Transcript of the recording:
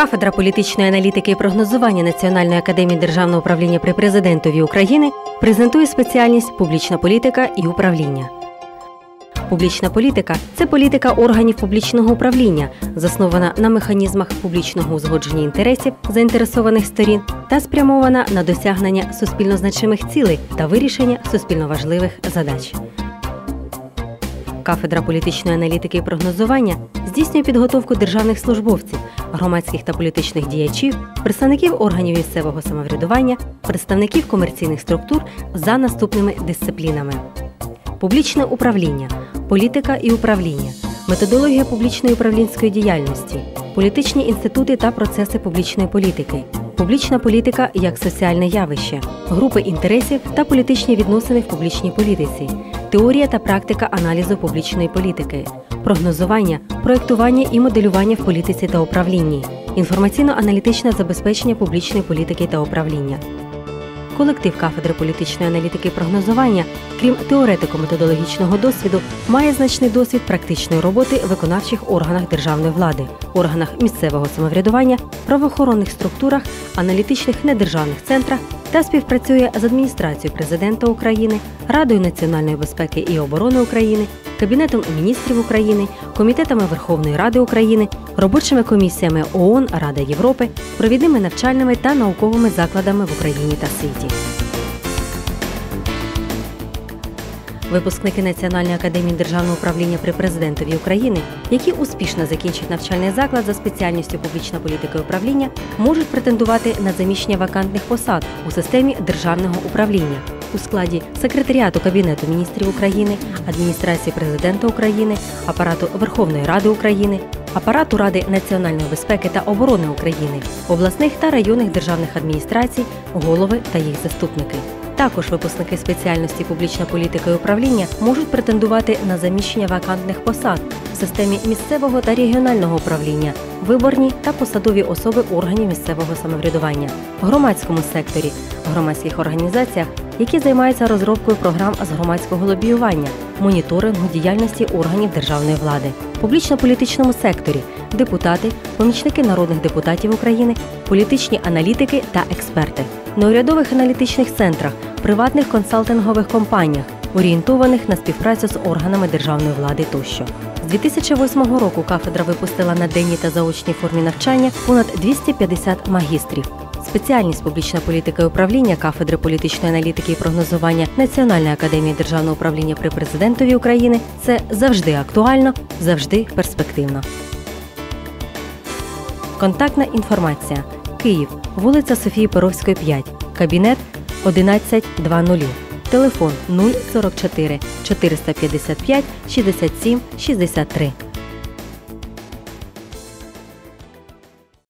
Кафедра політичної аналітики і прогнозування Національної академії державного управління при президентові України презентує спеціальність публічна політика і управління. Публічна політика це політика органів публічного управління, заснована на механізмах публічного узгодження інтересів заінтересованих сторін та спрямована на досягнення суспільно значимих цілей та вирішення суспільно важливих задач. Кафедра політичної аналітики і прогнозування здійснює підготовку державних службовців, громадських та політичних діячів, представників органів місцевого самоврядування, представників комерційних структур за наступними дисциплінами: публічне управління, політика і управління, методологія публічної управлінської діяльності, політичні інститути та процеси публічної політики. Публічна політика як соціальне явище, групи інтересів та політичні відносини в публічній політиці, теорія та практика аналізу публічної політики, прогнозування, проєктування і моделювання в політиці та управлінні, інформаційно-аналітичне забезпечення публічної політики та управління. Колектив кафедри політичної аналітики і прогнозування, крім теоретико-методологічного досвіду, має значний досвід практичної роботи в виконавчих органах державної влади, органах місцевого самоврядування, правоохоронних структурах, аналітичних недержавних центрах та співпрацює з адміністрацією президента України, Радою національної безпеки і оборони України, Кабінетом міністрів України, комітетами Верховної Ради України, робочими комісіями ООН, Рада Європи, провідними навчальними та науковими закладами в Україні та світі. Випускники Національної академії державного управління при президентові України, які успішно закінчать навчальний заклад за спеціальністю публічна політика і управління, можуть претендувати на заміщення вакантних посад у системі державного управління у складі секретаріату Кабінету міністрів України, адміністрації президента України, апарату Верховної Ради України, апарату Ради національної безпеки та оборони України, обласних та районних державних адміністрацій, голови та їх заступники. Також випускники спеціальності публічна політика і управління можуть претендувати на заміщення вакантних посад в системі місцевого та регіонального управління, виборні та посадові особи органів місцевого самоврядування, громадському секторі, громадських організаціях, які займаються розробкою програм з громадського лобіювання, моніторингу діяльності органів державної влади, публічно-політичному секторі, депутати, помічники народних депутатів України, політичні аналітики та експерти, неурядових аналітичних центрах, приватних консалтингових компаніях, орієнтованих на співпрацю з органами державної влади тощо. З 2008 року кафедра випустила на денній та заочній формі навчання понад 250 магістрів. Спеціальність публічна політика і управління кафедри політичної аналітики і прогнозування Національної академії державного управління при президентові України це завжди актуально, завжди перспективно. Контактна інформація. Київ, вулиця Софії Перовської, 5, кабінет 1120. Телефон 044 455 67 63.